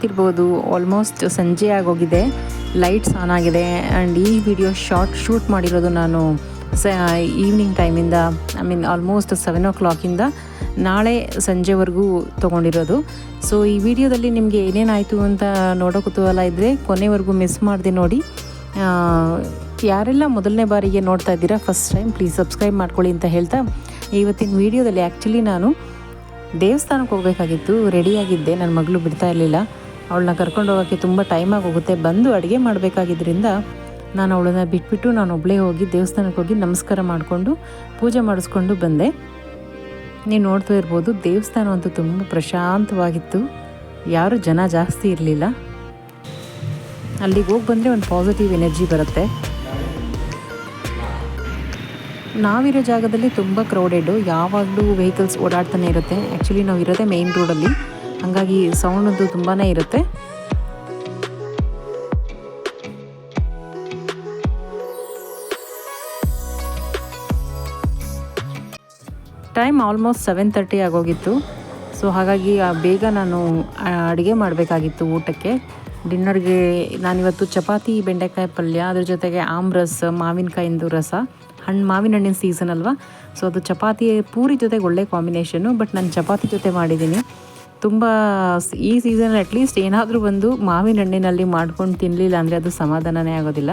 ನೋಡ್ತಿರ್ಬೋದು ಆಲ್ಮೋಸ್ಟ್ ಸಂಜೆ ಆಗೋಗಿದೆ ಲೈಟ್ಸ್ ಆನ್ ಆಗಿದೆ ಆ್ಯಂಡ್ ಈ ವಿಡಿಯೋ ಶಾರ್ಟ್ ಶೂಟ್ ಮಾಡಿರೋದು ನಾನು, ಸ ಈವ್ನಿಂಗ್ ಟೈಮಿಂದ ಐ ಮೀನ್ ಆಲ್ಮೋಸ್ಟ್ ಸೆವೆನ್ ಓ ಕ್ಲಾಕಿಂದ ನಾಳೆ ಸಂಜೆವರೆಗೂ ತೊಗೊಂಡಿರೋದು. ಸೊ ಈ ವಿಡಿಯೋದಲ್ಲಿ ನಿಮಗೆ ಏನೇನಾಯಿತು ಅಂತ ನೋಡೋ ಕುತೂಹಲ ಇದ್ದರೆ ಕೊನೆವರೆಗೂ ಮಿಸ್ ಮಾಡಿದೆ ನೋಡಿ. ಯಾರೆಲ್ಲ ಮೊದಲನೇ ಬಾರಿಗೆ ನೋಡ್ತಾ ಇದ್ದೀರಾ ಫಸ್ಟ್ ಟೈಮ್ ಪ್ಲೀಸ್ ಸಬ್ಸ್ಕ್ರೈಬ್ ಮಾಡ್ಕೊಳ್ಳಿ ಅಂತ ಹೇಳ್ತಾ, ಇವತ್ತಿನ ವಿಡಿಯೋದಲ್ಲಿ ಆ್ಯಕ್ಚುಲಿ ನಾನು ದೇವಸ್ಥಾನಕ್ಕೆ ಹೋಗಬೇಕಾಗಿತ್ತು ರೆಡಿಯಾಗಿದ್ದೆ ನನ್ನ ಮಗಳು ಬಿಡ್ತಾ ಇರಲಿಲ್ಲ. ಅವಳನ್ನ ಕರ್ಕೊಂಡು ಹೋಗೋಕ್ಕೆ ತುಂಬ ಟೈಮ್ ಆಗೋಗುತ್ತೆ. ಬಂದು ಅಡುಗೆ ಮಾಡಬೇಕಾಗಿದ್ದರಿಂದ ನಾನು ಅವಳನ್ನ ಬಿಟ್ಬಿಟ್ಟು ನಾನು ಒಬ್ಬಳೇ ಹೋಗಿ ದೇವಸ್ಥಾನಕ್ಕೆ ಹೋಗಿ ನಮಸ್ಕಾರ ಮಾಡಿಕೊಂಡು ಪೂಜೆ ಮಾಡಿಸ್ಕೊಂಡು ಬಂದೆ. ನೀವು ನೋಡ್ತಾ ಇರ್ಬೋದು, ದೇವಸ್ಥಾನ ಅಂತೂ ತುಂಬ ಪ್ರಶಾಂತವಾಗಿತ್ತು. ಯಾರು ಜನ ಜಾಸ್ತಿ ಇರಲಿಲ್ಲ. ಅಲ್ಲಿಗೆ ಹೋಗಿ ಬಂದರೆ ಒಂದು ಪಾಸಿಟಿವ್ ಎನರ್ಜಿ ಬರುತ್ತೆ. ನಾವಿರೋ ಜಾಗದಲ್ಲಿ ತುಂಬ ಕ್ರೌಡೆಡು ಯಾವಾಗಲೂ ವೆಹಿಕಲ್ಸ್ ಓಡಾಡ್ತಾನೆ ಇರುತ್ತೆ. ಆ್ಯಕ್ಚುಲಿ ನಾವು ಇರೋದೇ ಮೇಯ್ನ್ ರೋಡಲ್ಲಿ ಹಾಗಾಗಿ ಸೌಂಡ್ ಅಂತೂ ತುಂಬಾ ಇರುತ್ತೆ. ಟೈಮ್ ಆಲ್ಮೋಸ್ಟ್ ಸೆವೆನ್ ತರ್ಟಿ ಆಗೋಗಿತ್ತು. ಸೊ ಹಾಗಾಗಿ ಬೇಗ ನಾನು ಅಡುಗೆ ಮಾಡಬೇಕಾಗಿತ್ತು ಊಟಕ್ಕೆ. ಡಿನ್ನರ್ಗೆ ನಾನಿವತ್ತು ಚಪಾತಿ, ಬೆಂಡೆಕಾಯಿ ಪಲ್ಯ, ಅದ್ರ ಜೊತೆಗೆ ಆಮ್ರಸ್ ಮಾವಿನಕಾಯಿಂದು ರಸ. ಹಣ್ಣು ಮಾವಿನ ಹಣ್ಣಿನ ಸೀಸನ್ ಅಲ್ವಾ? ಸೊ ಅದು ಚಪಾತಿ ಪೂರಿ ಜೊತೆಗೆ ಒಳ್ಳೆ ಕಾಂಬಿನೇಷನ್ನು ಬಟ್ ನಾನು ಚಪಾತಿ ಜೊತೆ ಮಾಡಿದ್ದೀನಿ. ತುಂಬ ಈ ಸೀಸನ್ ಅಟ್ಲೀಸ್ಟ್ ಏನಾದರೂ ಒಂದು ಮಾವಿನ ಹಣ್ಣಿನಲ್ಲಿ ಮಾಡ್ಕೊಂಡು ತಿನ್ನಲಿಲ್ಲ ಅಂದರೆ ಅದು ಸಮಾಧಾನನೇ ಆಗೋದಿಲ್ಲ.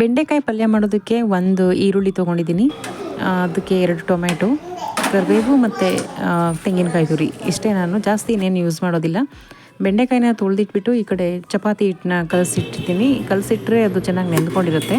ಬೆಂಡೆಕಾಯಿ ಪಲ್ಯ ಮಾಡೋದಕ್ಕೆ ಒಂದು ಈರುಳ್ಳಿ ತೊಗೊಂಡಿದ್ದೀನಿ. ಅದಕ್ಕೆ ಎರಡು ಟೊಮೆಟೊ ಕರಿಬೇವು ಮತ್ತು ತೆಂಗಿನಕಾಯಿ ತುರಿ. ಇಷ್ಟೇ ನಾನು, ಜಾಸ್ತಿ ಇನ್ನೇನು ಯೂಸ್ ಮಾಡೋದಿಲ್ಲ. ಬೆಂಡೆಕಾಯಿನ ತೊಳೆದಿಟ್ಬಿಟ್ಟು ಈ ಕಡೆ ಚಪಾತಿ ಹಿಟ್ಟನ್ನ ಕಲಸಿಟ್ಟಿರ್ತೀನಿ ಕಲಸಿಟ್ರೆ ಅದು ಚೆನ್ನಾಗಿ ನೆಂದ್ಕೊಂಡಿರುತ್ತೆ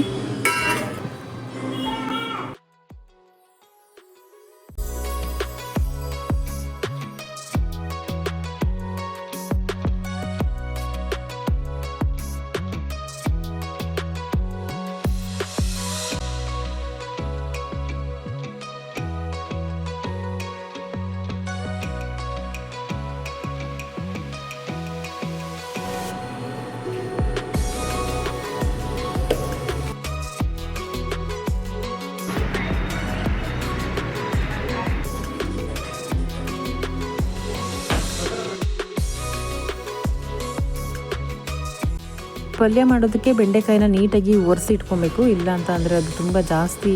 ಪಲ್ಯ ಮಾಡೋದಕ್ಕೆ ಬೆಂಡೆಕಾಯಿನ ನೀಟಾಗಿ ಒರೆಸಿ ಇಟ್ಕೊಬೇಕು. ಇಲ್ಲ ಅಂತ ಅಂದರೆ ಅದು ತುಂಬ ಜಾಸ್ತಿ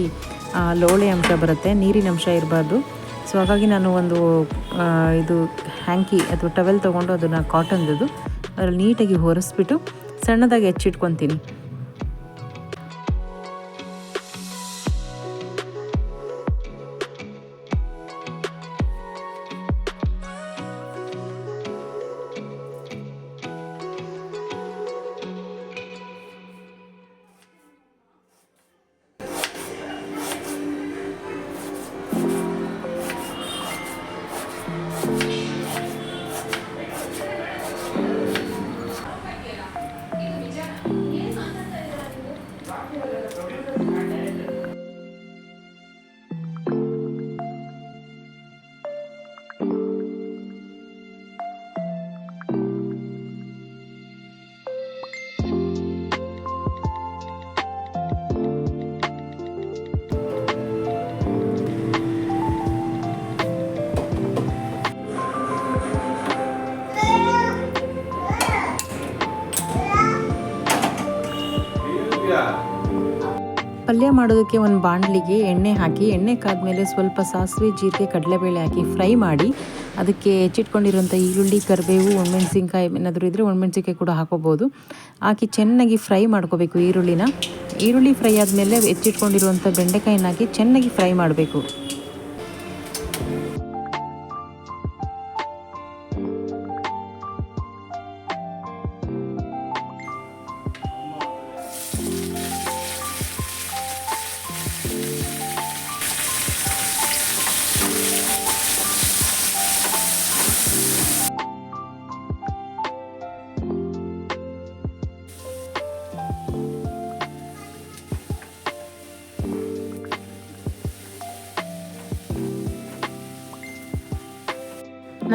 ಲೋಳೆ ಅಂಶ ಬರುತ್ತೆ, ನೀರಿನ ಅಂಶ ಇರಬಾರ್ದು. ಸೊ ಹಾಗಾಗಿ ನಾನು ಒಂದು ಇದು ಹ್ಯಾಂಕಿ ಅಥವಾ ಟವೆಲ್ ತೊಗೊಂಡು ಅದನ್ನು ಕಾಟನ್ದು ಅದರಲ್ಲಿ ನೀಟಾಗಿ ಒರೆಸ್ಬಿಟ್ಟು ಸಣ್ಣದಾಗಿ ಹೆಚ್ಚಿಟ್ಕೊತೀನಿ. ಪಲ್ಯ ಮಾಡೋದಕ್ಕೆ ಒಂದು ಬಾಣಲಿಗೆ ಎಣ್ಣೆ ಹಾಕಿ, ಎಣ್ಣೆ ಕಾದ್ಮೇಲೆ ಸ್ವಲ್ಪ ಸಾಸಿವೆ, ಜೀರಿಗೆ, ಕಡಲೆಬೇಳೆ ಹಾಕಿ ಫ್ರೈ ಮಾಡಿ, ಅದಕ್ಕೆ ಹೆಚ್ಚಿಟ್ಕೊಂಡಿರುವಂಥ ಈರುಳ್ಳಿ, ಕರಿಬೇವು, ಒಣಮೆಣ್ಸಿನ್ಕಾಯಿ ಏನಾದರೂ ಇದ್ದರೆ ಒಣಮೆಣ್ಸಿನ್ಕಾಯಿ ಕೂಡ ಹಾಕೋಬೋದು. ಹಾಕಿ ಚೆನ್ನಾಗಿ ಫ್ರೈ ಮಾಡ್ಕೋಬೇಕು ಈರುಳ್ಳಿನ. ಈರುಳ್ಳಿ ಫ್ರೈ ಆದಮೇಲೆ ಹೆಚ್ಚಿಟ್ಕೊಂಡಿರುವಂಥ ಬೆಂಡೆಕಾಯಿನ ಹಾಕಿ ಚೆನ್ನಾಗಿ ಫ್ರೈ ಮಾಡಬೇಕು.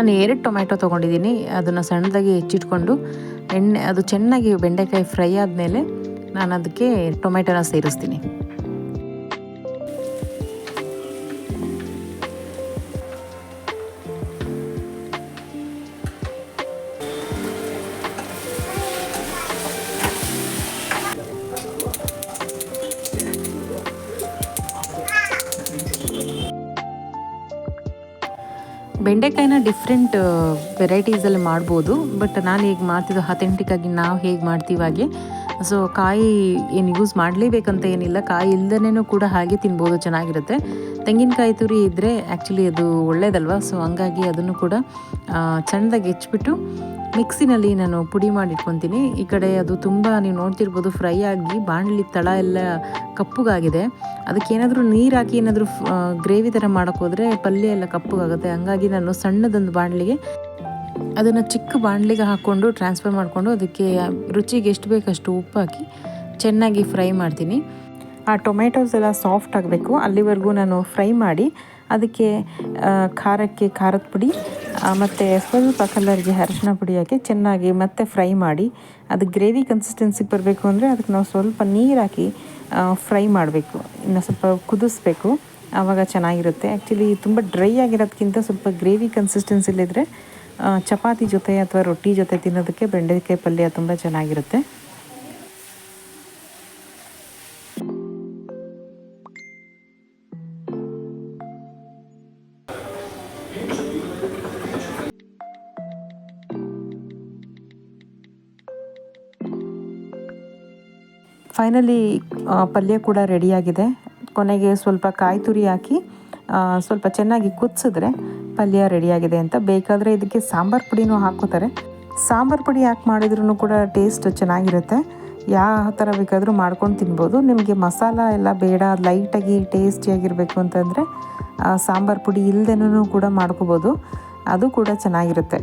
ನಾನು ಎರಡು ಟೊಮೆಟೊ ತೊಗೊಂಡಿದ್ದೀನಿ. ಅದನ್ನು ಸಣ್ಣದಾಗಿ ಹೆಚ್ಚಿಟ್ಕೊಂಡು ಎಣ್ಣೆ, ಅದು ಚೆನ್ನಾಗಿ ಬೆಂಡೆಕಾಯಿ ಫ್ರೈ ಆದಮೇಲೆ ನಾನು ಅದಕ್ಕೆ ಟೊಮೆಟೊನ ಸೇರಿಸ್ತೀನಿ. ಬೆಂಡೆಕಾಯಿನ ಡಿಫ್ರೆಂಟ್ ವೆರೈಟೀಸಲ್ಲಿ ಮಾಡ್ಬೋದು. ಬಟ್ ನಾನು ಹೇಗೆ ಮಾಡ್ತಿದ್ದು ಅಥೆಂಟಿಕ್ಕಾಗಿ ನಾವು ಹೇಗೆ ಮಾಡ್ತೀವಿ ಹಾಗೆ ಸೊ ಕಾಯಿ ಏನು ಯೂಸ್ ಮಾಡಲೇಬೇಕಂತ ಏನಿಲ್ಲ. ಕಾಯಿ ಇಲ್ದೇ ಕೂಡ ಹಾಗೆ ತಿನ್ಬೋದು, ಚೆನ್ನಾಗಿರುತ್ತೆ. ತೆಂಗಿನಕಾಯಿ ತುರಿ ಇದ್ದರೆ ಆ್ಯಕ್ಚುಲಿ ಅದು ಒಳ್ಳೇದಲ್ವ? ಸೊ ಹಂಗಾಗಿ ಅದನ್ನು ಕೂಡ ಚೆಂದಾಗಿ ಹೆಚ್ಚಿಬಿಟ್ಟು ಮಿಕ್ಸಿನಲ್ಲಿ ನಾನು ಪುಡಿ ಮಾಡಿಟ್ಕೊತೀನಿ. ಈ ಕಡೆ ಅದು ತುಂಬ ನೀವು ನೋಡ್ತಿರ್ಬೋದು, ಫ್ರೈ ಆಗಿ ಬಾಣಲಿ ತಳ ಎಲ್ಲ ಕಪ್ಪುಗಾಗಿದೆ. ಅದಕ್ಕೆ ಏನಾದರೂ ನೀರು ಹಾಕಿ ಏನಾದರೂ ಗ್ರೇವಿ ಥರ ಮಾಡೋಕ್ಕೋದ್ರೆ ಪಲ್ಯ ಎಲ್ಲ ಕಪ್ಪುಗಾಗುತ್ತೆ. ಹಂಗಾಗಿ ನಾನು ಸಣ್ಣದೊಂದು ಬಾಣಲಿಗೆ ಅದನ್ನು ಚಿಕ್ಕ ಬಾಣಲಿಗೆ ಹಾಕ್ಕೊಂಡು ಟ್ರಾನ್ಸ್ಫರ್ ಮಾಡಿಕೊಂಡು ಅದಕ್ಕೆ ರುಚಿಗೆ ಎಷ್ಟು ಬೇಕಷ್ಟು ಉಪ್ಪು ಹಾಕಿ ಚೆನ್ನಾಗಿ ಫ್ರೈ ಮಾಡ್ತೀನಿ. ಆ ಟೊಮೆಟೊಸ್ ಎಲ್ಲ ಸಾಫ್ಟ್ ಆಗಬೇಕು. ಅಲ್ಲಿವರೆಗೂ ನಾನು ಫ್ರೈ ಮಾಡಿ ಅದಕ್ಕೆ ಖಾರಕ್ಕೆ ಖಾರದ ಪುಡಿ ಮತ್ತು ಸ್ವಲ್ಪ ಕಲರ್ಗೆ ಅರಶಿನ ಪುಡಿ ಹಾಕಿ ಚೆನ್ನಾಗಿ ಮತ್ತೆ ಫ್ರೈ ಮಾಡಿ ಅದು ಗ್ರೇವಿ ಕನ್ಸಿಸ್ಟೆನ್ಸಿಗೆ ಬರಬೇಕು ಅಂದರೆ ಅದಕ್ಕೆ ನಾವು ಸ್ವಲ್ಪ ನೀರು ಹಾಕಿ ಫ್ರೈ ಮಾಡಬೇಕು. ಇನ್ನು ಸ್ವಲ್ಪ ಕುದಿಸ್ಬೇಕು. ಆವಾಗ ಚೆನ್ನಾಗಿರುತ್ತೆ. ಆ್ಯಕ್ಚುಲಿ ತುಂಬ ಡ್ರೈ ಆಗಿರೋದಕ್ಕಿಂತ ಸ್ವಲ್ಪ ಗ್ರೇವಿ ಕನ್ಸಿಸ್ಟೆನ್ಸಿಲಿದ್ದರೆ ಚಪಾತಿ ಜೊತೆ ಅಥವಾ ರೊಟ್ಟಿ ಜೊತೆ ತಿನ್ನೋದಕ್ಕೆ ಬೆಂಡೆಕಾಯಿ ಪಲ್ಯ ತುಂಬ ಚೆನ್ನಾಗಿರುತ್ತೆ. ಫೈನಲಿ ಪಲ್ಯ ಕೂಡ ರೆಡಿಯಾಗಿದೆ ಕೊನೆಗೆ ಸ್ವಲ್ಪ ಕಾಯಿ ತುರಿ ಹಾಕಿ ಸ್ವಲ್ಪ ಚೆನ್ನಾಗಿ ಕುದಿಸಿದ್ರೆ ಪಲ್ಯ ರೆಡಿಯಾಗಿದೆ ಅಂತ. ಬೇಕಾದರೆ ಇದಕ್ಕೆ ಸಾಂಬಾರು ಪುಡಿನೂ ಹಾಕೋತಾರೆ ಸಾಂಬಾರು ಪುಡಿ ಯಾಕೆ ಮಾಡಿದ್ರೂ ಕೂಡ ಟೇಸ್ಟ್ ಚೆನ್ನಾಗಿರುತ್ತೆ. ಯಾವ ಥರ ಬೇಕಾದರೂ ಮಾಡ್ಕೊಂಡು ತಿನ್ಬೋದು. ನಿಮಗೆ ಮಸಾಲ ಎಲ್ಲ ಬೇಡ ಲೈಟಾಗಿ ಟೇಸ್ಟಿಯಾಗಿರಬೇಕು ಅಂತಂದರೆ ಸಾಂಬಾರು ಪುಡಿ ಇಲ್ಲದೇನೂ ಕೂಡ ಮಾಡ್ಕೋಬೋದು. ಅದು ಕೂಡ ಚೆನ್ನಾಗಿರುತ್ತೆ.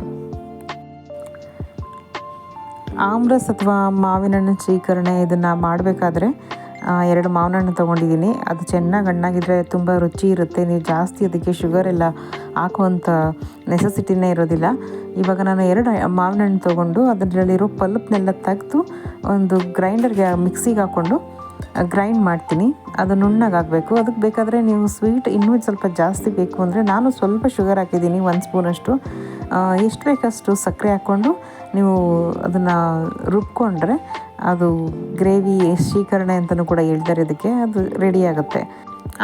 ಆಮ್ರಸ್ ಅಥವಾ ಮಾವಿನ ಹಣ್ಣು ಸ್ವೀಕರಣೆ ಇದನ್ನು ಮಾಡಬೇಕಾದ್ರೆ ಎರಡು ಮಾವಿನ ಹಣ್ಣು ತೊಗೊಂಡಿದ್ದೀನಿ. ಅದು ಚೆನ್ನಾಗಿ ಹಣ್ಣಾಗಿದ್ದರೆ ತುಂಬ ರುಚಿ ಇರುತ್ತೆ. ನೀವು ಜಾಸ್ತಿ ಅದಕ್ಕೆ ಶುಗರ್ ಎಲ್ಲ ಹಾಕುವಂಥ ನೆಸೆಸಿಟಿನೇ ಇರೋದಿಲ್ಲ. ಇವಾಗ ನಾನು ಎರಡು ಮಾವಿನ ಹಣ್ಣು ತೊಗೊಂಡು ಅದರಲ್ಲಿರೋ ಪಲ್ಪ್ನೆಲ್ಲ ತೆಗೆದು ಒಂದು ಗ್ರೈಂಡರ್ಗೆ ಮಿಕ್ಸಿಗೆ ಹಾಕ್ಕೊಂಡು ಗ್ರೈಂಡ್ ಮಾಡ್ತೀನಿ. ಅದು ನುಣ್ಣಗಾಗಬೇಕು ಅದಕ್ಕೆ ಬೇಕಾದರೆ ನೀವು ಸ್ವೀಟ್ ಇನ್ನೂ ಸ್ವಲ್ಪ ಜಾಸ್ತಿ ಬೇಕು ಅಂದರೆ ನಾನು ಸ್ವಲ್ಪ ಶುಗರ್ ಹಾಕಿದ್ದೀನಿ, ಒಂದು ಸ್ಪೂನಷ್ಟು ಎಷ್ಟು ಬೇಕಷ್ಟು ಸಕ್ಕರೆ ಹಾಕ್ಕೊಂಡು ನೀವು ಅದನ್ನು ರುಬ್ಕೊಂಡ್ರೆ ಅದು ಗ್ರೇವಿ ಶೀಕರಣೆ ಅಂತಲೂ ಕೂಡ ಹೇಳ್ತಾರೆ ಇದಕ್ಕೆ, ಅದು ರೆಡಿ ಆಗುತ್ತೆ.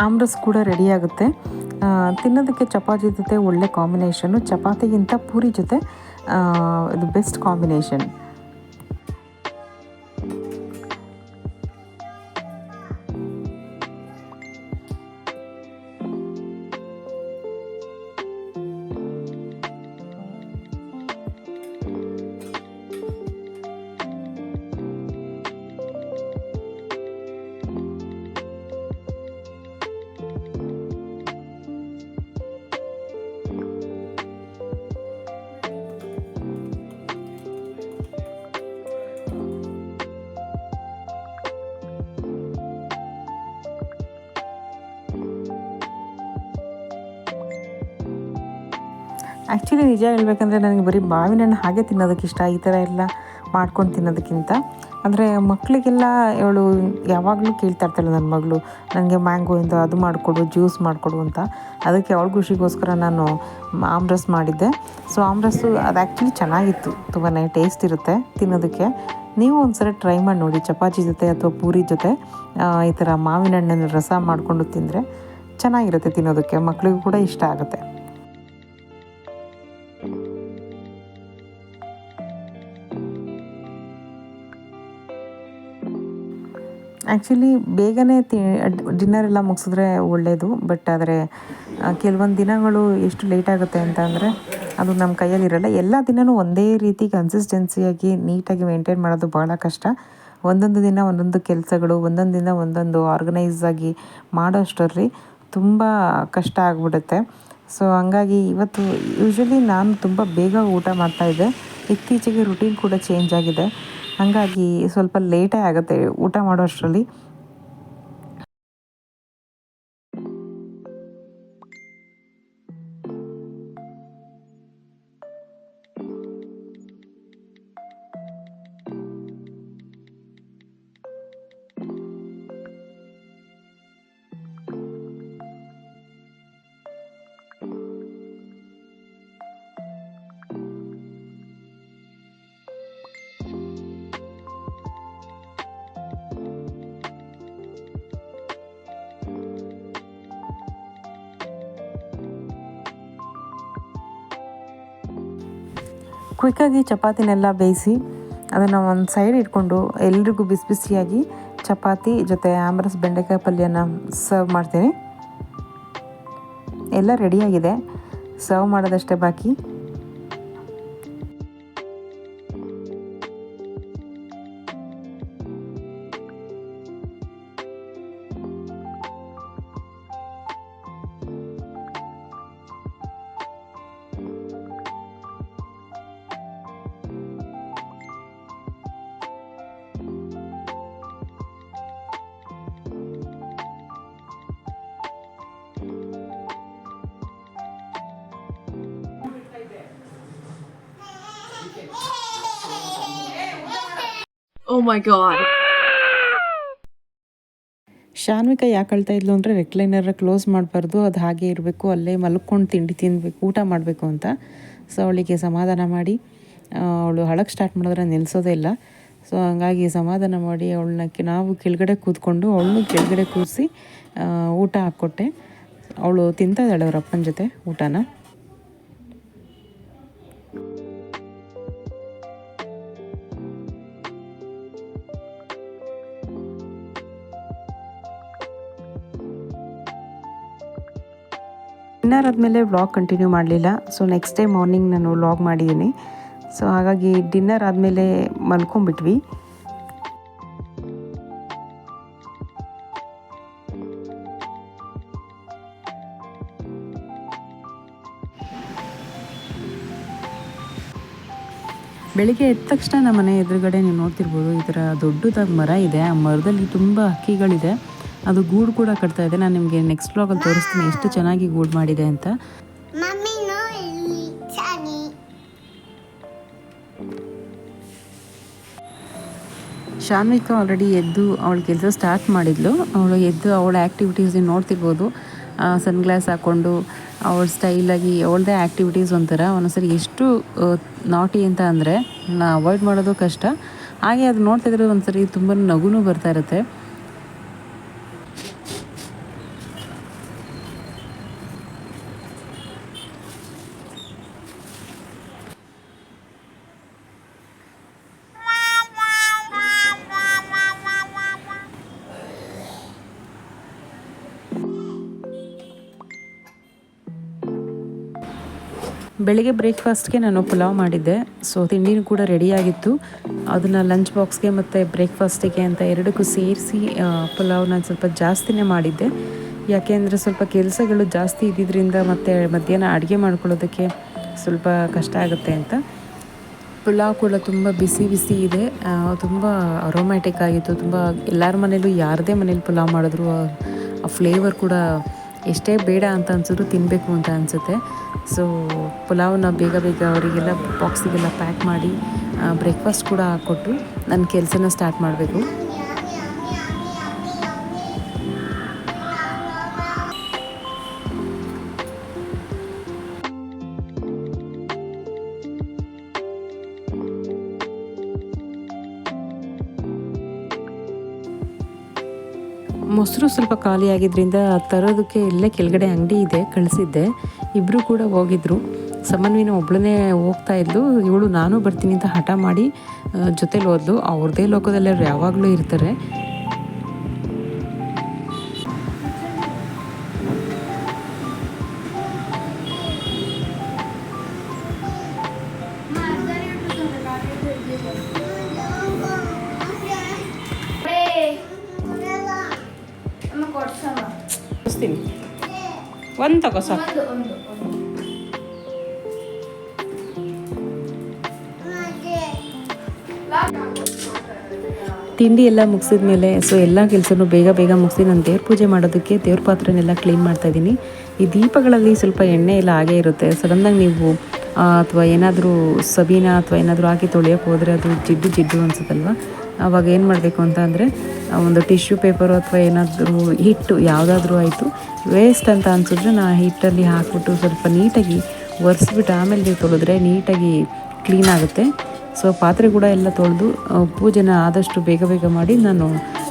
ಆಮ್ರಸ್ ಕೂಡ ರೆಡಿ ಆಗುತ್ತೆ. ತಿನ್ನೋದಕ್ಕೆ ಚಪಾತಿ ಜೊತೆ ಒಳ್ಳೆ ಕಾಂಬಿನೇಷನ್ನು ಚಪಾತಿಗಿಂತ ಪೂರಿ ಜೊತೆ ಇದು ಬೆಸ್ಟ್ ಕಾಂಬಿನೇಷನ್ ಆ್ಯಕ್ಚುಲಿ ನಿಜ ಹೇಳ್ಬೇಕಂದ್ರೆ ನನಗೆ ಬರೀ ಮಾವಿನ ಹಣ್ಣು ಹಾಗೆ ತಿನ್ನೋದಕ್ಕೆ ಇಷ್ಟ, ಈ ಥರ ಎಲ್ಲ ಮಾಡ್ಕೊಂಡು ತಿನ್ನೋದಕ್ಕಿಂತ. ಅಂದರೆ ಮಕ್ಕಳಿಗೆಲ್ಲ ಇವಳು ಯಾವಾಗಲೂ ಕೇಳ್ತಾ ಇರ್ತಾಳೆ ನನ್ನ ಮಗಳು ನನಗೆ ಮ್ಯಾಂಗೋ ಇಂದ ಅದು ಮಾಡಿಕೊಡು, ಜ್ಯೂಸ್ ಮಾಡಿಕೊಡು ಅಂತ. ಅದಕ್ಕೆ ಅವಳ ಖುಷಿಗೋಸ್ಕರ ನಾನು ಆಮ್ರಸ್ ಮಾಡಿದ್ದೆ. ಸೊ ಆಮ್ರಸ್ಸು ಅದು ಆ್ಯಕ್ಚುಲಿ ಚೆನ್ನಾಗಿತ್ತು ತುಂಬಾ ಟೇಸ್ಟ್ ಇರುತ್ತೆ ತಿನ್ನೋದಕ್ಕೆ. ನೀವು ಒಂದ್ಸಲ ಟ್ರೈ ಮಾಡಿ ನೋಡಿ, ಚಪಾತಿ ಜೊತೆ ಅಥವಾ ಪೂರಿ ಜೊತೆ ಈ ಥರ ಮಾವಿನ ಹಣ್ಣನ್ನು ರಸ ಮಾಡಿಕೊಂಡು ತಿಂದರೆ ಚೆನ್ನಾಗಿರುತ್ತೆ ತಿನ್ನೋದಕ್ಕೆ ಮಕ್ಕಳಿಗೂ ಕೂಡ ಇಷ್ಟ ಆಗುತ್ತೆ. ಆ್ಯಕ್ಚುಲಿ ಬೇಗನೆ ತಿ ಡಿನ್ನರ್ ಎಲ್ಲ ಮುಗಿಸಿದ್ರೆ ಒಳ್ಳೆಯದು ಬಟ್ ಆದರೆ ಕೆಲವೊಂದು ದಿನಗಳು ಎಷ್ಟು ಲೇಟ್ ಆಗುತ್ತೆ ಅಂತ ಅಂದರೆ, ಅದು ನಮ್ಮ ಕೈಯಲ್ಲಿರಲ್ಲ ಎಲ್ಲ ದಿನವೂ ಒಂದೇ ರೀತಿ ಕನ್ಸಿಸ್ಟೆನ್ಸಿಯಾಗಿ ನೀಟಾಗಿ ಮೇಂಟೈನ್ ಮಾಡೋದು ಭಾಳ ಕಷ್ಟ. ಒಂದೊಂದು ದಿನ ಒಂದೊಂದು ಕೆಲಸಗಳು, ಒಂದೊಂದು ದಿನ ಒಂದೊಂದು ಆರ್ಗನೈಸ್ ಆಗಿ ಮಾಡೋ ಅಷ್ಟರಲ್ಲಿ ತುಂಬ ಕಷ್ಟ ಆಗ್ಬಿಡುತ್ತೆ. ಸೊ ಹಂಗಾಗಿ ಇವತ್ತು ಯೂಶ್ವಲಿ ನಾನು ತುಂಬ ಬೇಗ ಊಟ ಮಾಡ್ತಾಯಿದ್ದೆ ಇತ್ತೀಚೆಗೆ ರುಟೀನ್ ಕೂಡ ಚೇಂಜ್ ಆಗಿದೆ. ಹಾಗಾಗಿ ಸ್ವಲ್ಪ ಲೇಟೇ ಆಗುತ್ತೆ ಊಟ ಮಾಡೋ ಅಷ್ಟರಲ್ಲಿ ಕ್ವಿಕ್ಕಾಗಿ ಚಪಾತಿನೆಲ್ಲ ಬೇಯಿಸಿ ಅದನ್ನು ಒಂದು ಸೈಡ್ ಇಟ್ಕೊಂಡು ಎಲ್ರಿಗೂ ಬಿಸಿ ಬಿಸಿಯಾಗಿ ಚಪಾತಿ ಜೊತೆ ಆಮ್ರಸ್ ಬೆಂಡೆಕಾಯಿ ಪಲ್ಯನ ಸರ್ವ್ ಮಾಡ್ತೀನಿ. ಎಲ್ಲ ರೆಡಿಯಾಗಿದೆ ಸರ್ವ್ ಮಾಡೋದಷ್ಟೇ ಬಾಕಿ. Oh ಮೈ ಗಾಡ್ ಶಾನ್ವಿಕ ಯಾಕೆ ಅಳ್ತಾ ಇದ್ಲು ಅಂದರೆ ರೆಕ್ಲೈನರ್ ಕ್ಲೋಸ್ ಮಾಡಬಾರ್ದು, ಅದು ಹಾಗೆ ಇರಬೇಕು, ಅಲ್ಲೇ ಮಲ್ಕೊಂಡು ತಿಂಡಿ ತಿನ್ನಬೇಕು ಊಟ ಮಾಡಬೇಕು ಅಂತ. ಸೊ ಅವಳಿಗೆ ಸಮಾಧಾನ ಮಾಡಿ ಅವಳು ಹಳಕ್ಕೆ ಸ್ಟಾರ್ಟ್ ಮಾಡಿದ್ರೆ ನಿಲ್ಲಿಸೋದೇ ಇಲ್ಲ. ಸೊ ಹಂಗಾಗಿ ಸಮಾಧಾನ ಮಾಡಿ ಅವಳನ್ನ ನಾವು ಕೆಳಗಡೆ ಕೂತ್ಕೊಂಡು ಅವಳನ್ನು ಕೆಳಗಡೆ ಕೂರಿಸಿ ಊಟ ಹಾಕ್ಕೊಟ್ಟೆ. ಅವಳು ತಿಂತಾ ಇದ್ದಾಳೆ ಅವ್ರ ಅಪ್ಪನ ಜೊತೆ ಊಟನ. ಡಿನ್ನರ್ ಆದಮೇಲೆ ವ್ಲಾಗ್ ಕಂಟಿನ್ಯೂ ಮಾಡಲಿಲ್ಲ. ಸೊ ನೆಕ್ಸ್ಟ್ ಡೇ ಮಾರ್ನಿಂಗ್ ನಾನು ವ್ಲಾಗ್ ಮಾಡಿದ್ದೀನಿ. ಸೊ ಹಾಗಾಗಿ ಡಿನ್ನರ್ ಆದಮೇಲೆ ಮಲ್ಕೊಂಬಿಟ್ವಿ ಬೆಳಿಗ್ಗೆ ಎದ್ದ ತಕ್ಷಣ ನಮ್ಮ ಮನೆ ಎದುರುಗಡೆ ನೀವು ನೋಡ್ತಿರ್ಬೋದು ಈ ಥರ ದೊಡ್ಡದಾಗಿ ಮರ ಇದೆ. ಆ ಮರದಲ್ಲಿ ತುಂಬ ಹಕ್ಕಿಗಳಿದೆ ಅದು ಗೂಡು ಕೂಡ ಕಟ್ತಾ ಇದೆ. ನಾನು ನಿಮಗೆ ನೆಕ್ಸ್ಟ್ ಬ್ಲಾಗಲ್ಲಿ ತೋರಿಸ್ತೀನಿ ಎಷ್ಟು ಚೆನ್ನಾಗಿ ಗೂಡು ಮಾಡಿದೆ ಅಂತ. ಶಾನ್ವಿಕ ಆಲ್ರೆಡಿ ಎದ್ದು ಅವಳು ಕೆಲಸ ಸ್ಟಾರ್ಟ್ ಮಾಡಿದ್ಲು. ಅವಳು ಎದ್ದು ಅವಳ ಆ್ಯಕ್ಟಿವಿಟೀಸ್ ನೋಡ್ತಿರ್ಬೋದು. ಸನ್ಗ್ಲಾಸ್ ಹಾಕ್ಕೊಂಡು ಅವಳ ಸ್ಟೈಲಾಗಿ ಅವಳದೇ ಆ್ಯಕ್ಟಿವಿಟೀಸ್ ಒಂಥರ. ಒಂದೊಂದ್ಸರಿ ಎಷ್ಟು ನಾಟಿ ಅಂತ ಅಂದರೆ ಅವಾಯ್ಡ್ ಮಾಡೋದು ಕಷ್ಟ. ಹಾಗೆ ಅದು ನೋಡ್ತಿದ್ರೆ ಒಂದ್ಸರಿ ತುಂಬ ನಗುನೂ ಬರ್ತಾ ಇರುತ್ತೆ. ಬೆಳಿಗ್ಗೆ ಬ್ರೇಕ್ಫಾಸ್ಟ್ಗೆ ನಾನು ಪುಲಾವ್ ಮಾಡಿದ್ದೆ. ಸೊ ತಿಂಡಿನೂ ಕೂಡ ರೆಡಿಯಾಗಿತ್ತು ಅದನ್ನು ಲಂಚ್ ಬಾಕ್ಸ್ಗೆ ಮತ್ತು ಬ್ರೇಕ್ಫಾಸ್ಟಿಗೆ ಅಂತ ಎರಡಕ್ಕೂ ಸೇರಿಸಿ ಪುಲಾವ್ ನಾನು ಸ್ವಲ್ಪ ಜಾಸ್ತಿನೇ ಮಾಡಿದ್ದೆ. ಯಾಕೆ ಅಂದರೆ ಸ್ವಲ್ಪ ಕೆಲಸಗಳು ಜಾಸ್ತಿ ಇದ್ದಿದ್ದರಿಂದ ಮತ್ತು ಮಧ್ಯಾಹ್ನ ಅಡುಗೆ ಮಾಡ್ಕೊಳ್ಳೋದಕ್ಕೆ ಸ್ವಲ್ಪ ಕಷ್ಟ ಆಗುತ್ತೆ ಅಂತ. ಪುಲಾವ್ ಕೂಡ ತುಂಬ ಬಿಸಿ ಬಿಸಿ ಇದೆ. ತುಂಬ ಅರೋಮ್ಯಾಟಿಕ್ ಆಗಿತ್ತು. ತುಂಬ ಎಲ್ಲರ ಮನೇಲೂ ಯಾರದೇ ಮನೇಲಿ ಪುಲಾವ್ ಮಾಡಿದ್ರು, ಆ ಫ್ಲೇವರ್ ಕೂಡ ಎಷ್ಟೇ ಬೇಡ ಅಂತ ಅನ್ಸಿದ್ರು ತಿನ್ನಬೇಕು ಅಂತ ಅನಿಸುತ್ತೆ. ಸೊ ಪುಲಾವ್ನ ಬೇಗ ಬೇಗ ಅವರಿಗೆಲ್ಲ ಬಾಕ್ಸಿಗೆಲ್ಲ ಪ್ಯಾಕ್ ಮಾಡಿ ಬ್ರೇಕ್ಫಾಸ್ಟ್ ಕೂಡ ಹಾಕ್ಕೊಟ್ಟು ನನ್ನ ಕೆಲಸನ ಸ್ಟಾರ್ಟ್ ಮಾಡಬೇಕು. ಮೊಸರು ಸ್ವಲ್ಪ ಖಾಲಿ ಆಗಿದ್ದರಿಂದ ತರೋದಕ್ಕೆ ಇಲ್ಲೇ ಕೆಳಗಡೆ ಅಂಗಡಿ ಇದೆ, ಕಳಿಸಿದ್ದೆ. ಇಬ್ಬರು ಕೂಡ ಹೋಗಿದ್ರು. ಸಮನ್ವಿನ ಒಬ್ಳನೇ ಹೋಗ್ತಾ ಇದ್ಲು. ಇವಳು, ನಾನು ಬರ್ತೀನಿ ಅಂತ ಹಠ ಮಾಡಿ ಜೊತೆಲಿ ಹೋದ್ಲು. ಅವ್ರದ್ದೇ ಲೋಕದಲ್ಲಿ ಯಾವಾಗಲೂ ಇರ್ತಾರೆ. ಸಾಕು ತಿಂಡಿ ಎಲ್ಲ ಮುಗಿಸಿದ ಮೇಲೆ ಸೊ ಎಲ್ಲ ಕೆಲಸನೂ ಬೇಗ ಬೇಗ ಮುಗಿಸಿ ನಾನು ದೇವ್ರ ಪೂಜೆ ಮಾಡೋದಕ್ಕೆ ದೇವ್ರ ಪಾತ್ರೆನೆಲ್ಲ ಕ್ಲೀನ್ ಮಾಡ್ತಾ ಇದ್ದೀನಿ. ಈ ದೀಪಗಳಲ್ಲಿ ಸ್ವಲ್ಪ ಎಣ್ಣೆ ಎಲ್ಲ ಹಾಗೇ ಇರುತ್ತೆ. ಸಡನ್ನಾಗಿ ನೀವು ಅಥವಾ ಏನಾದರೂ ಸಬೀನ ಅಥವಾ ಏನಾದರೂ ಹಾಕಿ ತೊಳೆಯೋಕೆ ಹೋದರೆ ಅದು ಜಿಡ್ಡು ಜಿಡ್ಡು ಅನ್ಸುತ್ತಲ್ವ? ಆವಾಗ ಏನು ಮಾಡಬೇಕು ಅಂತ ಅಂದರೆ ಒಂದು ಟಿಶ್ಯೂ ಪೇಪರು ಅಥವಾ ಏನಾದರೂ ಹಿಟ್ಟು, ಯಾವುದಾದ್ರೂ ಆಯಿತು ವೇಸ್ಟ್ ಅಂತ ಅನಿಸಿದ್ರೆ ನಾ ಹಿಟ್ಟಲ್ಲಿ ಹಾಕ್ಬಿಟ್ಟು ಸ್ವಲ್ಪ ನೀಟಾಗಿ ಒರೆಸ್ಬಿಟ್ಟು ಆಮೇಲೆ ನೀವು ತೊಳೆದ್ರೆ ನೀಟಾಗಿ ಕ್ಲೀನ್ ಆಗುತ್ತೆ. ಸೊ ಪಾತ್ರೆ ಕೂಡ ಎಲ್ಲ ತೊಳೆದು ಪೂಜೆನ ಆದಷ್ಟು ಬೇಗ ಬೇಗ ಮಾಡಿ ನಾನು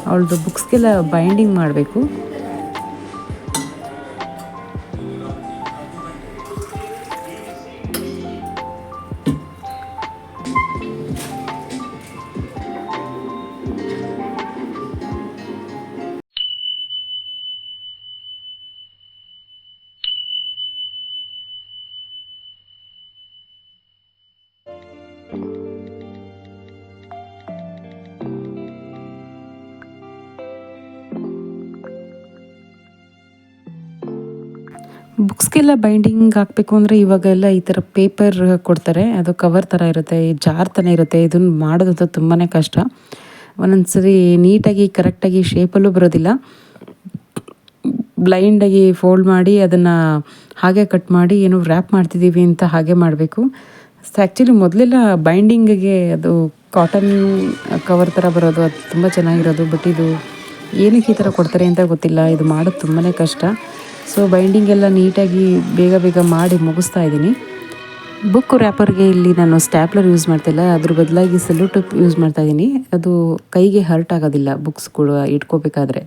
ಅವಳದು ಬುಕ್ಸ್ಗೆಲ್ಲ ಬೈಂಡಿಂಗ್ ಮಾಡಬೇಕು. ಬುಕ್ಸ್ಗೆಲ್ಲ ಬೈಂಡಿಂಗ್ ಹಾಕಬೇಕು ಅಂದರೆ ಇವಾಗೆಲ್ಲ ಈ ಥರ ಪೇಪರ್ ಕೊಡ್ತಾರೆ. ಅದು ಕವರ್ ಥರ ಇರುತ್ತೆ ಜಾರ್ ಥರ ಇರುತ್ತೆ. ಇದನ್ನು ಮಾಡೋದಂತೂ ತುಂಬಾ ಕಷ್ಟ. ಒಂದೊಂದ್ಸರಿ ನೀಟಾಗಿ ಕರೆಕ್ಟಾಗಿ ಶೇಪಲ್ಲೂ ಬರೋದಿಲ್ಲ. ಬ್ಲೈಂಡಾಗಿ ಫೋಲ್ಡ್ ಮಾಡಿ ಅದನ್ನು ಹಾಗೆ ಕಟ್ ಮಾಡಿ ಏನು ರ್ಯಾಪ್ ಮಾಡ್ತಿದ್ದೀವಿ ಅಂತ ಹಾಗೆ ಮಾಡಬೇಕು. ಆ್ಯಕ್ಚುಲಿ ಮೊದಲೆಲ್ಲ ಬೈಂಡಿಂಗಿಗೆ ಅದು ಕಾಟನ್ ಕವರ್ ಥರ ಬರೋದು, ಅದು ತುಂಬ ಚೆನ್ನಾಗಿರೋದು. ಬಟ್ ಇದು ಏನಕ್ಕೆ ಈ ಥರ ಕೊಡ್ತಾರೆ ಅಂತ ಗೊತ್ತಿಲ್ಲ. ಇದು ಮಾಡೋದು ತುಂಬಾ ಕಷ್ಟ. ಸೊ ಬೈಂಡಿಂಗ್ ಎಲ್ಲ ನೀಟಾಗಿ ಬೇಗ ಬೇಗ ಮಾಡಿ ಮುಗಿಸ್ತಾ ಇದ್ದೀನಿ. ಬುಕ್ ರ್ಯಾಪರ್ಗೆ ಇಲ್ಲಿ ನಾನು ಸ್ಟ್ಯಾಪ್ಲರ್ ಯೂಸ್ ಮಾಡ್ತಿಲ್ಲ ಅದ್ರ ಬದಲಾಗಿ ಸೆಲ್ಯೂಟ್ ಯೂಸ್ ಮಾಡ್ತಾ ಇದ್ದೀನಿ. ಅದು ಕೈಗೆ ಹರ್ಟ್ ಆಗೋದಿಲ್ಲ. ಬುಕ್ಸ್ ಕೂಡ ಇಟ್ಕೋಬೇಕಾದ್ರೆ.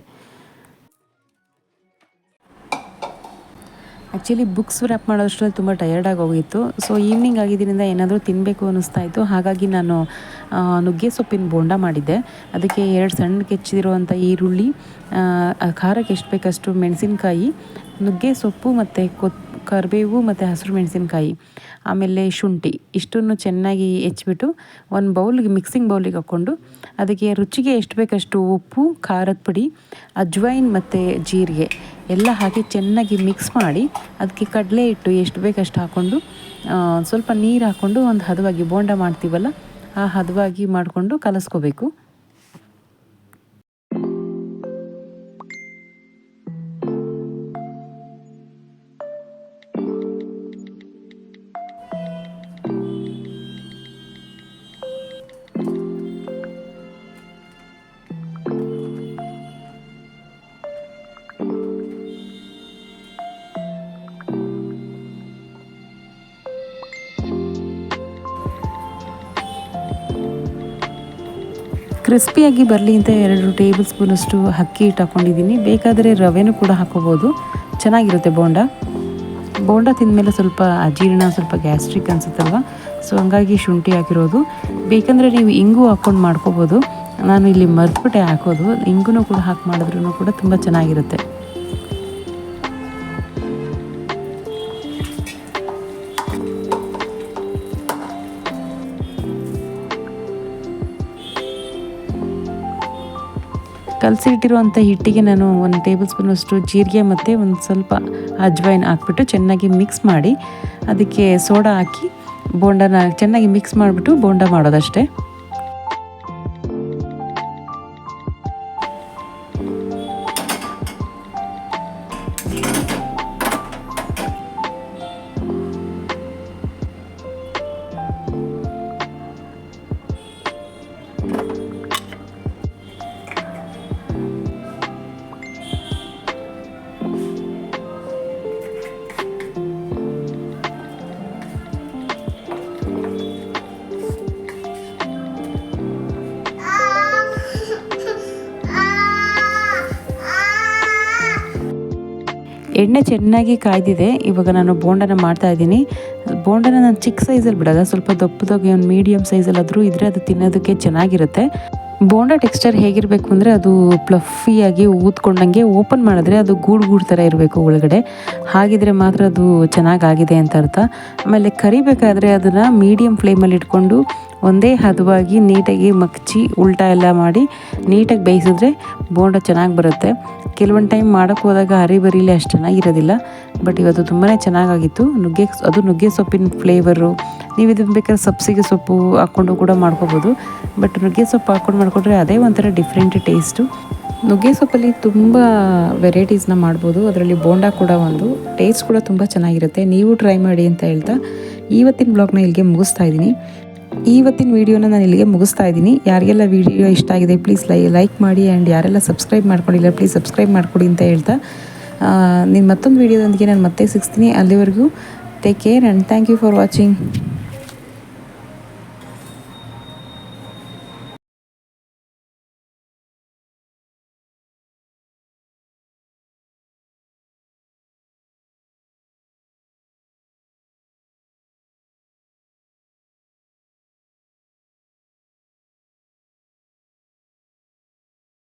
ಆ್ಯಕ್ಚುಲಿ ಬುಕ್ಸ್ ರ್ಯಾಪ್ ಮಾಡೋದ್ರಲ್ಲಿ ತುಂಬ ಟಯರ್ಡಾಗಿ ಹೋಗಿತ್ತು. ಸೊ ಈವ್ನಿಂಗ್ ಆಗಿದ್ದರಿಂದ ಏನಾದರೂ ತಿನ್ನಬೇಕು ಅನ್ನಿಸ್ತಾ ಇತ್ತು. ಹಾಗಾಗಿ ನಾನು ನುಗ್ಗೆ ಸೊಪ್ಪಿನ ಬೋಂಡ ಮಾಡಿದ್ದೆ. ಅದಕ್ಕೆ ಎರಡು ಸಣ್ಣ ಕೆಚ್ಚಿರುವಂಥ ಈರುಳ್ಳಿ ಖಾರಕ್ಕೆ ಎಷ್ಟು ಬೇಕಷ್ಟು ಮೆಣಸಿನಕಾಯಿ, ನುಗ್ಗೆ ಸೊಪ್ಪು ಮತ್ತು ಕೊತ್ ಕರಿಬೇವು ಮತ್ತು ಹಸಿರು ಮೆಣಸಿನಕಾಯಿ, ಆಮೇಲೆ ಶುಂಠಿ, ಇಷ್ಟನ್ನು ಚೆನ್ನಾಗಿ ಹೆಚ್ಚಿಬಿಟ್ಟು ಒಂದು ಬೌಲ್ಗೆ ಮಿಕ್ಸಿಂಗ್ ಬೌಲಿಗೆ ಹಾಕ್ಕೊಂಡು ಅದಕ್ಕೆ ರುಚಿಗೆ ಎಷ್ಟು ಬೇಕಷ್ಟು ಉಪ್ಪು, ಖಾರದ ಪುಡಿ ಅಜ್ವೈನ್ ಮತ್ತು ಜೀರಿಗೆ ಎಲ್ಲ ಹಾಕಿ ಚೆನ್ನಾಗಿ ಮಿಕ್ಸ್ ಮಾಡಿ ಅದಕ್ಕೆ ಕಡಲೆ ಹಿಟ್ಟು ಎಷ್ಟು ಬೇಕಷ್ಟು ಹಾಕ್ಕೊಂಡು ಸ್ವಲ್ಪ ನೀರು ಹಾಕ್ಕೊಂಡು ಒಂದು ಹದವಾಗಿ ಬೋಂಡ ಮಾಡ್ತೀವಲ್ಲ, ಆ ಹದವಾಗಿ ಮಾಡಿಕೊಂಡು ಕಲಸ್ಕೋಬೇಕು. ಕ್ರಿಸ್ಪಿಯಾಗಿ ಬರಲಿ ಅಂತ ಎರಡು ಟೇಬಲ್ ಸ್ಪೂನಷ್ಟು ಅಕ್ಕಿ ಹಿಟ್ಟು ಹಾಕ್ಕೊಂಡಿದ್ದೀನಿ ಬೇಕಾದರೆ ರವೆನೂ ಕೂಡ ಹಾಕೋಬೋದು. ಚೆನ್ನಾಗಿರುತ್ತೆ ಬೋಂಡ. ಬೋಂಡ ತಿಂದಮೇಲೆ ಸ್ವಲ್ಪ ಅಜೀರ್ಣ, ಸ್ವಲ್ಪ ಗ್ಯಾಸ್ಟ್ರಿಕ್ ಅನಿಸುತ್ತಲ್ವ? ಸೊ, ಹಂಗಾಗಿ ಶುಂಠಿ ಹಾಕಿರೋದು. ಬೇಕಂದರೆ ನೀವು ಇಂಗು ಹಾಕ್ಕೊಂಡು ಮಾಡ್ಕೋಬೋದು. ನಾನು ಇಲ್ಲಿ ಮರ್ತ್ಬಿಟ್ಟೆ ಹಾಕೋದು. ಇಂಗು ಕೂಡ ಹಾಕಿ ಮಾಡಿದ್ರೂ ಕೂಡ ತುಂಬ ಚೆನ್ನಾಗಿರುತ್ತೆ. ಕಲಸಿಟ್ಟಿರುವಂಥ ಹಿಟ್ಟಿಗೆ ನಾನು ಒಂದು ಟೇಬಲ್ ಸ್ಪೂನಷ್ಟು ಜೀರಿಗೆ ಮತ್ತು ಒಂದು ಸ್ವಲ್ಪ ಅಜ್ವೈನ್ ಹಾಕ್ಬಿಟ್ಟು ಚೆನ್ನಾಗಿ ಮಿಕ್ಸ್ ಮಾಡಿ ಅದಕ್ಕೆ ಸೋಡಾ ಹಾಕಿ ಬೋಂಡನ ಚೆನ್ನಾಗಿ ಮಿಕ್ಸ್ ಮಾಡಿಬಿಟ್ಟು ಬೋಂಡ ಮಾಡೋದಷ್ಟೇ. ಎಣ್ಣೆ ಚೆನ್ನಾಗಿ ಕಾಯ್ದಿದೆ. ಇವಾಗ ನಾನು ಬೋಂಡನ ಮಾಡ್ತಾ ಇದ್ದೀನಿ. ಬೋಂಡನ ನಾನು ಚಿಕ್ಕ ಸೈಜಲ್ಲಿ ಬಿಡೋಲ್ಲ, ಸ್ವಲ್ಪ ದಪ್ಪದಾಗಿ ಒಂದು ಮೀಡಿಯಮ್ ಸೈಜಲ್ಲಾದರೂ ಇದ್ದರೆ ಅದು ತಿನ್ನೋದಕ್ಕೆ ಚೆನ್ನಾಗಿರುತ್ತೆ. ಬೋಂಡ ಟೆಕ್ಸ್ಚರ್ ಹೇಗಿರಬೇಕು ಅಂದರೆ ಅದು ಪ್ಲಫಿಯಾಗಿ ಊದ್ಕೊಂಡಂಗೆ ಓಪನ್ ಮಾಡಿದ್ರೆ ಅದು ಗೂಡು ಗೂಡು ಥರ ಇರಬೇಕು ಒಳಗಡೆ. ಹಾಗಿದ್ರೆ ಮಾತ್ರ ಅದು ಚೆನ್ನಾಗಾಗಿದೆ ಅಂತ ಅರ್ಥ. ಆಮೇಲೆ ಕರಿಬೇಕಾದ್ರೆ ಅದನ್ನು ಮೀಡಿಯಮ್ ಫ್ಲೇಮಲ್ಲಿ ಇಟ್ಕೊಂಡು ಒಂದೇ ಹದವಾಗಿ ನೀಟಾಗಿ ಮಗ್ಚಿ ಉಲ್ಟಾ ಎಲ್ಲ ಮಾಡಿ ನೀಟಾಗಿ ಬೇಯಿಸಿದ್ರೆ ಬೋಂಡ ಚೆನ್ನಾಗಿ ಬರುತ್ತೆ. ಕೆಲವೊಂದು ಟೈಮ್ ಮಾಡೋಕ್ಕೆ ಹೋದಾಗ ಹರಿಬರಿಲಿ ಅಷ್ಟು ಚೆನ್ನಾಗಿರೋದಿಲ್ಲ ಬಟ್ ಇವತ್ತು ತುಂಬಾ ಚೆನ್ನಾಗಾಗಿತ್ತು. ನುಗ್ಗೆ, ಅದು ನುಗ್ಗೆ ಸೊಪ್ಪಿನ ಫ್ಲೇವರು ನೀವು ಇದನ್ನು ಬೇಕಾದ್ರೆ ಸಬ್ಸಿಗೆ ಸೊಪ್ಪು ಹಾಕ್ಕೊಂಡು ಕೂಡ ಮಾಡ್ಕೋಬೋದು ಬಟ್ ನುಗ್ಗೆ ಸೊಪ್ಪು ಹಾಕ್ಕೊಂಡು ಮಾಡಿಕೊಂಡ್ರೆ ಅದೇ ಒಂಥರ ಡಿಫ್ರೆಂಟ್ ಟೇಸ್ಟು ನುಗ್ಗೆ ಸೊಪ್ಪಲ್ಲಿ ತುಂಬ ವೆರೈಟೀಸ್ನ ಮಾಡ್ಬೋದು, ಅದರಲ್ಲಿ ಬೋಂಡಾ ಕೂಡ ಒಂದು ಟೇಸ್ಟ್ ಕೂಡ ತುಂಬ ಚೆನ್ನಾಗಿರುತ್ತೆ. ನೀವು ಟ್ರೈ ಮಾಡಿ ಅಂತ ಹೇಳ್ತಾ, ಇವತ್ತಿನ ಬ್ಲಾಗ್ನ ಇಲ್ಲಿಗೆ ಮುಗಿಸ್ತಾ ಇದ್ದೀನಿ. ಇವತ್ತಿನ ವಿಡಿಯೋನ ನಾನು ಇಲ್ಲಿಗೆ ಮುಗಿಸ್ತಾ ಇದ್ದೀನಿ. ಯಾರಿಗೆಲ್ಲ ವಿಡಿಯೋ ಇಷ್ಟ ಆಗಿದೆ ಪ್ಲೀಸ್ ಲೈ ಲೈಕ್ ಮಾಡಿ ಆ್ಯಂಡ್ ಯಾರೆಲ್ಲ ಸಬ್ಸ್ಕ್ರೈಬ್ ಮಾಡ್ಕೊಂಡಿಲ್ಲ ಪ್ಲೀಸ್ ಸಬ್ಸ್ಕ್ರೈಬ್ ಮಾಡ್ಕೊಡಿ ಅಂತ ಹೇಳ್ತಾ ನಿಮ್ಮ ಮತ್ತೊಂದು ವೀಡಿಯೋದೊಂದಿಗೆ ನಾನು ಮತ್ತೆ ಸಿಗ್ತೀನಿ ಅಲ್ಲಿವರೆಗೂ take care and thank you for watching